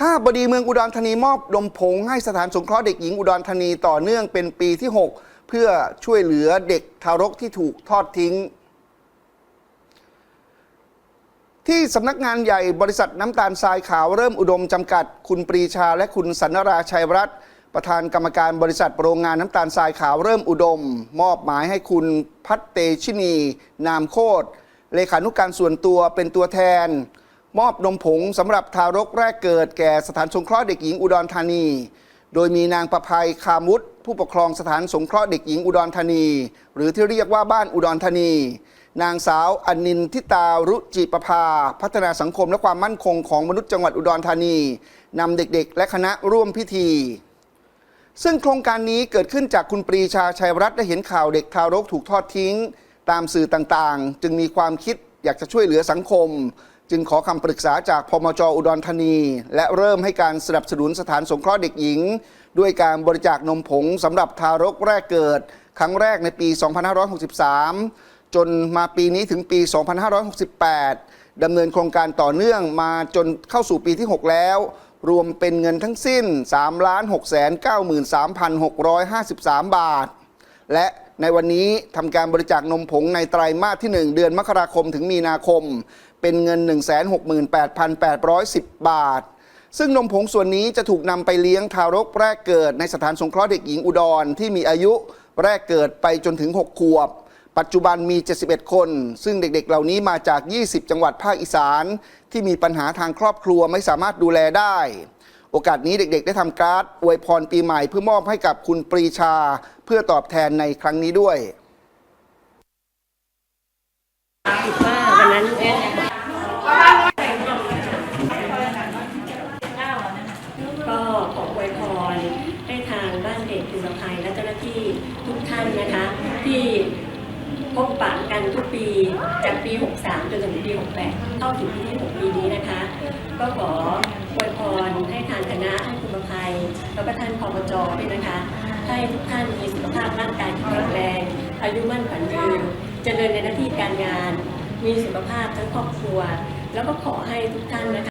ข้าบดีเมืองอุดรธานีมอบดมผงให้สถานสงเคราะห์เด็กหญิงอุดรธานีต่อเนื่องเป็นปีที่ 6 เพื่อช่วยเหลือเด็กทารกที่ถูกทอดทิ้ง ที่สำนักงานใหญ่บริษัทน้ำตาลทรายขาวเริ่มอุดมจำกัด คุณปรีชาและคุณสันนราชัยรัตน์ประธานกรรมการบริษัทโรงงานน้ำตาลทรายขาวเริ่มอุดม มอบหมายให้คุณพัฒเตชินี นามโคตรเลขานุการส่วนตัวเป็นตัวแทน มอบนมผงสำหรับทารกแรกเกิดแก่สถานสงเคราะห์เด็กหญิงอุดรธานี โดยมีนางประภัยคามุตผู้ปกครองสถานสงเคราะห์เด็กหญิงอุดรธานี หรือที่เรียกว่าบ้านอุดรธานี นางสาวอนินทิตารุจิประภา พัฒนาสังคมและความมั่นคงของมนุษย์จังหวัดอุดรธานีนำเด็กๆ และคณะร่วมพิธี ซึ่งโครงการนี้เกิดขึ้นจากคุณปรีชาชัยรัตน์ได้เห็นข่าวเด็กทารกถูกทอดทิ้ง ตามสื่อต่างๆ จึงมีความคิดอยากจะช่วยเหลือสังคม จึงขอคำปรึกษาจากพมจอุดรธานี และเริ่มให้การสนับสนุนสถานสงเคราะห์เด็กหญิง ด้วยการบริจาคนมผงสำหรับทารกแรกเกิด ครั้งแรกในปี 2563 จนมาปีนี้ถึงปี 2568 ดำเนินโครงการต่อเนื่องมาจนเข้าสู่ปีที่ 6 แล้ว รวมเป็นเงินทั้งสิ้น 3 6 9 3 6 5 3 บาท และ ในวันนี้ทำการบริจาคนมผงในไตรมาสที่ 1 เดือนมกราคมถึงมีนาคม เป็นเงิน 168,810 บาท ซึ่งนมผงส่วนนี้จะถูกนำไปเลี้ยงทารกแรกเกิดในสถานสงเคราะห์เด็กหญิงอุดรที่มีอายุแรกเกิดไปจนถึง 6 ขวบ ปัจจุบันมี 71 คน ซึ่งเด็กๆ เหล่านี้มาจาก 20 จังหวัดภาคอีสาน ที่มีปัญหาทางครอบครัวไม่สามารถดูแลได้ โอกาสนี้เด็กๆ ได้ทำการ์ดอวยพรปีใหม่เพื่อมอบให้กับคุณปรีชา เพื่อตอบแทนในครั้งนี้ด้วยว่าวันนั้นก็ขออวยพรให้ทางบ้านเด็กคุณภัยและเจ้าหน้าที่ทุกท่านนะคะ ที่พบปะกันทุกปีจากปี 63 จนถึงปี 68 เข้าถึงปีที่ 6 ปีนี้นะคะ ก็ขออวยพรให้ทางคณะให้คุณภัยแล้วก็ท่านพมจด้วยนะคะ ให้ทุกท่านมีสุขภาพร่างกายที่แข็งแรง อายุมั่นขวัญยืนเจริญในหน้าที่การงาน มีสุขภาพทั้งครอบครัว แล้วก็ขอให้ทุกท่านนะคะ